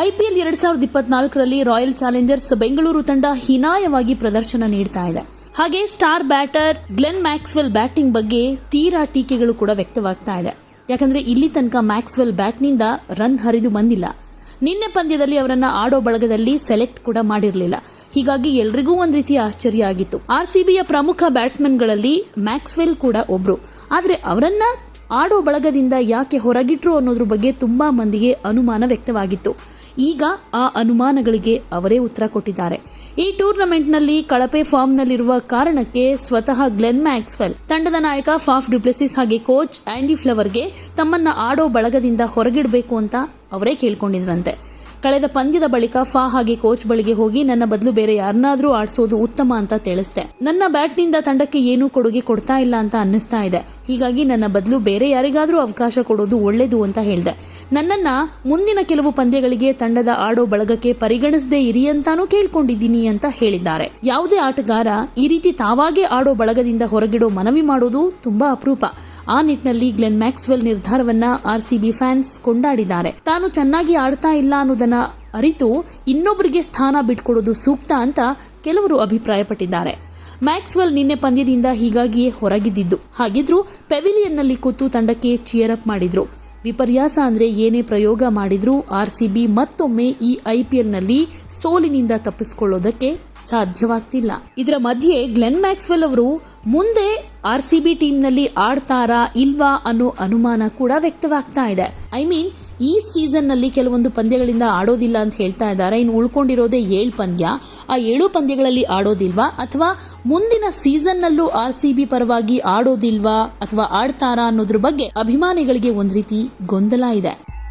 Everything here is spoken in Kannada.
ಐಪಿಎಲ್ ಎರಡ್ ಸಾವಿರದ ಇಪ್ಪತ್ನಾಲ್ಕರಲ್ಲಿ ರಾಯಲ್ ಚಾಲೆಂಜರ್ಸ್ ಬೆಂಗಳೂರು ತಂಡ ಹೀನಾಯವಾಗಿ ಪ್ರದರ್ಶನ ನೀಡ್ತಾ ಇದೆ. ಹಾಗೆ star batter Glenn Maxwell batting ಬಗ್ಗೆ ತೀರಾ ಟೀಕೆಗಳು ಕೂಡ ವ್ಯಕ್ತವಾಗ್ತಾ ಇದೆ. ಯಾಕಂದ್ರೆ ಇಲ್ಲಿ ತನಕ ಮ್ಯಾಕ್ಸ್ವೆಲ್ ಬ್ಯಾಟ್ನಿಂದ ರನ್ ಹರಿದು ಬಂದಿಲ್ಲ. ನಿನ್ನೆ ಪಂದ್ಯದಲ್ಲಿ ಅವರನ್ನ ಆಡೋ ಬಳಗದಲ್ಲಿ ಸೆಲೆಕ್ಟ್ ಕೂಡ ಮಾಡಿರಲಿಲ್ಲ. ಹೀಗಾಗಿ ಎಲ್ರಿಗೂ ಒಂದು ರೀತಿಯ ಆಶ್ಚರ್ಯ ಆಗಿತ್ತು. ಆರ್ ಸಿ ಬಿಯ ಪ್ರಮುಖ ಬ್ಯಾಟ್ಸ್ಮನ್ಗಳಲ್ಲಿ ಮ್ಯಾಕ್ಸ್ವೆಲ್ ಕೂಡ ಒಬ್ರು. ಆದರೆ ಅವರನ್ನ ಆಡೋ ಬಳಗದಿಂದ ಯಾಕೆ ಹೊರಗಿಟ್ರು ಅನ್ನೋದ್ರ ಬಗ್ಗೆ ತುಂಬಾ ಮಂದಿಗೆ ಅನುಮಾನ ವ್ಯಕ್ತವಾಗಿತ್ತು. ಈಗ ಆ ಅನುಮಾನಗಳಿಗೆ ಅವರೇ ಉತ್ತರ ಕೊಟ್ಟಿದ್ದಾರೆ. ಈ ಟೂರ್ನಮೆಂಟ್ನಲ್ಲಿ ಕಳಪೆ ಫಾರ್ಮ್ನಲ್ಲಿರುವ ಕಾರಣಕ್ಕೆ ಸ್ವತಃ ಗ್ಲೆನ್ ಮ್ಯಾಕ್ಸ್ವೆಲ್, ತಂಡದ ನಾಯಕ ಫಾಫ್ ಡುಪ್ಲೆಸಿಸ್ ಹಾಗೆ ಕೋಚ್ ಆ್ಯಂಡಿ ಫ್ಲವರ್ಗೆ ತಮ್ಮನ್ನ ಆಡೋ ಬಳಗದಿಂದ ಹೊರಗಿಡಬೇಕು ಅಂತ ಅವರೇ ಕೇಳ್ಕೊಂಡಿದ್ರಂತೆ. ಕಳೆದ ಪಂದ್ಯದ ಬಳಿಕ ಫಾ ಹಾಗೆ ಕೋಚ್ ಬಳಿಗೆ ಹೋಗಿ ನನ್ನ ಬದಲು ಬೇರೆ ಯಾರನ್ನಾದ್ರೂ ಆಡಿಸೋದು ಉತ್ತಮ ಅಂತ ತಿಳಿಸ್ತೆ ನನ್ನ ಬ್ಯಾಟ್ನಿಂದ ತಂಡಕ್ಕೆ ಏನೂ ಕೊಡುಗೆ ಕೊಡ್ತಾ ಇಲ್ಲ ಅಂತ ಅನ್ನಿಸ್ತಾ ಇದೆ. ಹೀಗಾಗಿ ನನ್ನ ಬದಲು ಬೇರೆ ಯಾರಿಗಾದರೂ ಅವಕಾಶ ಕೊಡೋದು ಒಳ್ಳೆಯದು ಅಂತ ಹೇಳಿದೆ. ನನ್ನನ್ನ ಮುಂದಿನ ಕೆಲವು ಪಂದ್ಯಗಳಿಗೆ ತಂಡದ ಆಡೋ ಬಳಗಕ್ಕೆ ಪರಿಗಣಿಸದೇ ಇರಿ ಅಂತಾನೂ ಕೇಳ್ಕೊಂಡಿದ್ದೀನಿ ಅಂತ ಹೇಳಿದ್ದಾರೆ. ಯಾವುದೇ ಆಟಗಾರ ಈ ರೀತಿ ತಾವಾಗೇ ಆಡೋ ಬಳಗದಿಂದ ಹೊರಗಿಡೋ ಮನವಿ ಮಾಡೋದು ತುಂಬಾ ಅಪರೂಪ. ಆ ನಿಟ್ಟಿನಲ್ಲಿ ಗ್ಲೆನ್ ಮ್ಯಾಕ್ಸ್ವೆಲ್ ನಿರ್ಧಾರವನ್ನ ಆರ್ಸಿಬಿ ಫ್ಯಾನ್ಸ್ ಕೊಂಡಾಡಿದ್ದಾರೆ. ತಾನು ಚೆನ್ನಾಗಿ ಆಡ್ತಾ ಇಲ್ಲ ಅನ್ನೋದನ್ನ ಅರಿತು ಇನ್ನೊಬ್ಬರಿಗೆ ಸ್ಥಾನ ಬಿಟ್ಕೊಡೋದು ಸೂಕ್ತ ಅಂತ ಕೆಲವರು ಅಭಿಪ್ರಾಯಪಟ್ಟಿದ್ದಾರೆ. ಮ್ಯಾಕ್ಸ್ವೆಲ್ ನಿನ್ನೆ ಪಂದ್ಯದಿಂದ ಹೀಗಾಗಿಯೇ ಹೊರಗಿದ್ದಿದ್ದು. ಹಾಗಿದ್ರೂ ಪೆವಿಲಿಯನ್ನಲ್ಲಿ ಕೂತು ತಂಡಕ್ಕೆ ಚಿಯರ್ ಅಪ್ ಮಾಡಿದ್ರು. ವಿಪರ್ಯಾಸ ಅಂದರೆ ಏನೇ ಪ್ರಯೋಗ ಮಾಡಿದ್ರೂ ಆರ್ಸಿಬಿ ಮತ್ತೊಮ್ಮೆ ಈ ಐ ಐಪಿಎಲ್ನಲ್ಲಿ ಸೋಲಿನಿಂದ ತಪ್ಪಿಸಿಕೊಳ್ಳೋದಕ್ಕೆ ಸಾಧ್ಯವಾಗ್ತಿಲ್ಲ. ಇದರ ಮಧ್ಯೆ ಗ್ಲೆನ್ ಮ್ಯಾಕ್ಸ್ವೆಲ್ ಅವರು ಮುಂದೆ ಆರ್ ಸಿ ಬಿ ಟೀಮ್ನಲ್ಲಿ ಆಡ್ತಾರಾ ಇಲ್ವಾ ಅನ್ನೋ ಅನುಮಾನ ಕೂಡ ವ್ಯಕ್ತವಾಗ್ತಾ ಇದೆ. ಐ ಮೀನ್ ಈ ಸೀಸನ್ನಲ್ಲಿ ಕೆಲವೊಂದು ಪಂದ್ಯಗಳಿಂದ ಆಡೋದಿಲ್ಲ ಅಂತ ಹೇಳ್ತಾ ಇದ್ದಾರೆ. ಇನ್ನು ಉಳ್ಕೊಂಡಿರೋದೇ ಏಳು ಪಂದ್ಯ. ಆ ಏಳು ಪಂದ್ಯಗಳಲ್ಲಿ ಆಡೋದಿಲ್ವಾ? ಅಥವಾ ಮುಂದಿನ ಸೀಸನ್ನಲ್ಲೂ ಆರ್ ಸಿ ಬಿ ಪರವಾಗಿ ಆಡೋದಿಲ್ವಾ? ಅಥವಾ ಆಡ್ತಾರಾ ಅನ್ನೋದ್ರ ಬಗ್ಗೆ ಅಭಿಮಾನಿಗಳಿಗೆ ಒಂದು ರೀತಿ ಗೊಂದಲ ಇದೆ.